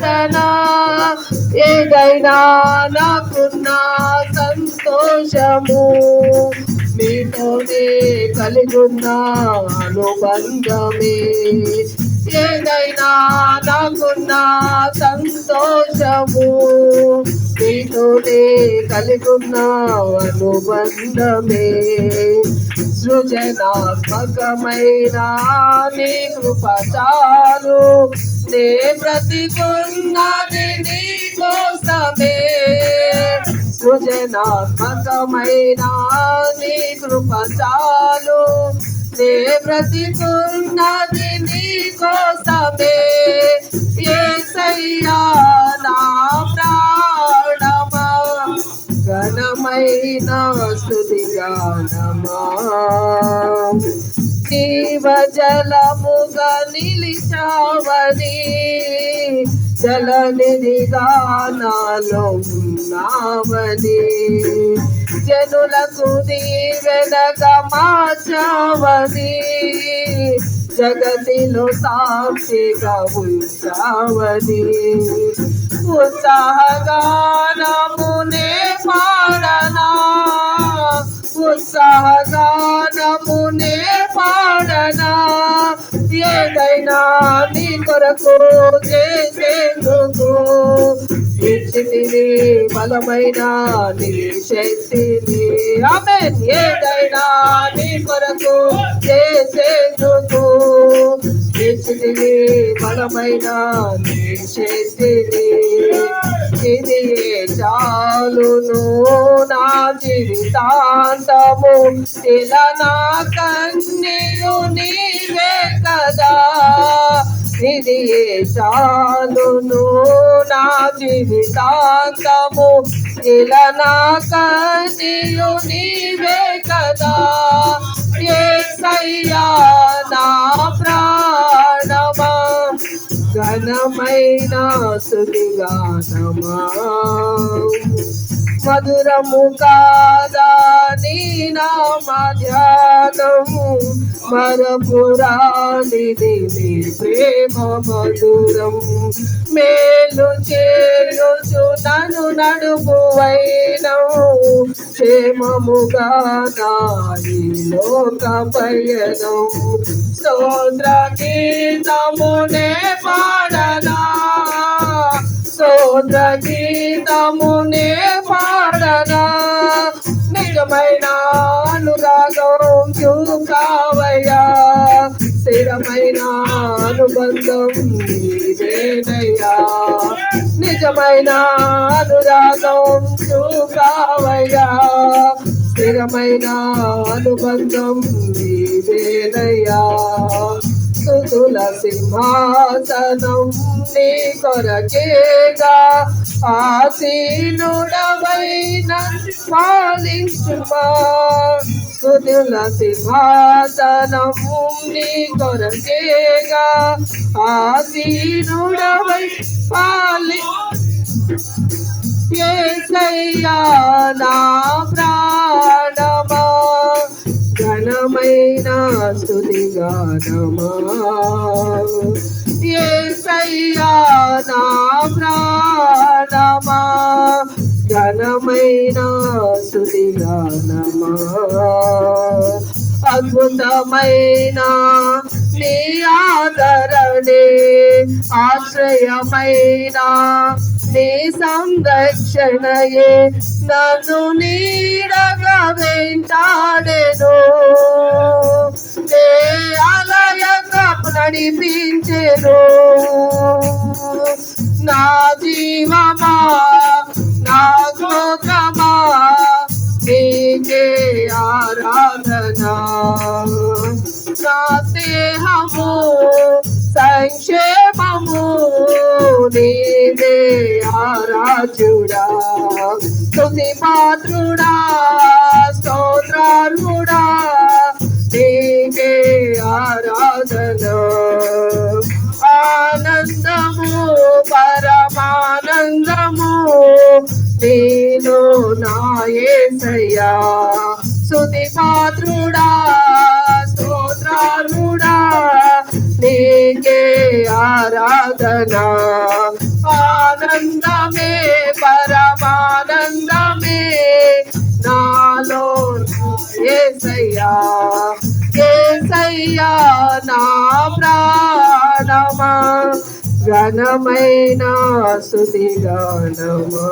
పాడనా ఏదైనా నాకున్న సంతోషము మీతోనే కలిగున్న అనుబంధమే. ఏదైనా నాకున్న సంతోషము. మీతోనే కలిగున్న అనుబంధమే. సృజనాత్మకమైన నీ కృపచారు నే బ్రతికున్నది నీ కోసమే. సృజనాత్మకమైన నీ కృప చాలు. నే బ్రతికున్నది నీ కోసమే ఏసయ్యా నా ప్రాణమా. ఘనమైన స్థుతి గానమా జీవ జలముగా నిలిచావని జలనిధిగా నాలో ఉన్నావని జనులకు దీవెనగా మార్చావని జగతిలో సాక్షిగా ఉంచావని. ఉత్సాహగానమునే పాడనా? ఉత్సాహగానమునే పాడనా? ఏదైనా నీ కొరకు చేసేందుకు ఇచ్చితిని బలమైన నీ శక్తిని. ఆమె ఏదైనా నీ కొరకు చేసే ఇచ్చితిని బలమైన నీ శక్తిని ఇది చాలును నా జీవితాంతము? ఇలా నా కన్నీయు నీవే కదా. ఇది చాలును నా జీవితాంతము? ఇలా నా కన్నీయు నీవే కదా. ఏ సయ్యా నా ఘనమైన మధురము కాదా నీ నామధ్యానము మరపురానిది నీ ప్రేమ మధురం మేలు చేయుచు నన్ను నడుపువైనవు క్షేమముగా నాయి లోక పయనం స్తోత్ర గీతమునే పా స్తోత్ర గీతమునే పాడనా? నిజమైన అనురాగం చూసావయ్యా స్థిరమైన అనుబంధం నీదేనయ్యా. నిజమైన అనురాగం చూసావయ్యా స్థిరమైన అనుబంధం నీదేనయ్యా. సుతుల సింహాసనం నీ కొరకేగా. ఆసీనుడవైన పాలించుమా. స్థుతుల సింహాసనం నీ కొరకేగా. ఆసీనుడవై పాలి ఏసయ్యా నా స్థుతి ఏ ఏసయ్యా నా ప్రాణమా ఘనమైన స్థుతి అద్భుతమైన నీ ఆదరణే ఆశ్రయమైన నీ సంరక్షణయే నన్ను నీడగా వెంటాడెను. నే ఆలయంగా నడిపించెను. నా జీవమా నా గోకమా నీకే ఆరాధనా. నా దేహము సంక్షేమము నీవే ఆరాజుడా తుది పాత్రుడా స్తోత్రారుడా నీకే ఆరాధన. ఆనందము పరమానందము నేను నాయసయ్యా సుతి పాత్రుడా స్తోత్రారుడా నీకే ఆరాధనా. ఆనందమే పరమానందమే. నాలో ఏసయ్యా ఏసయ్యా నా ప్రాణమా. ఘనమైన స్థుతి గానమా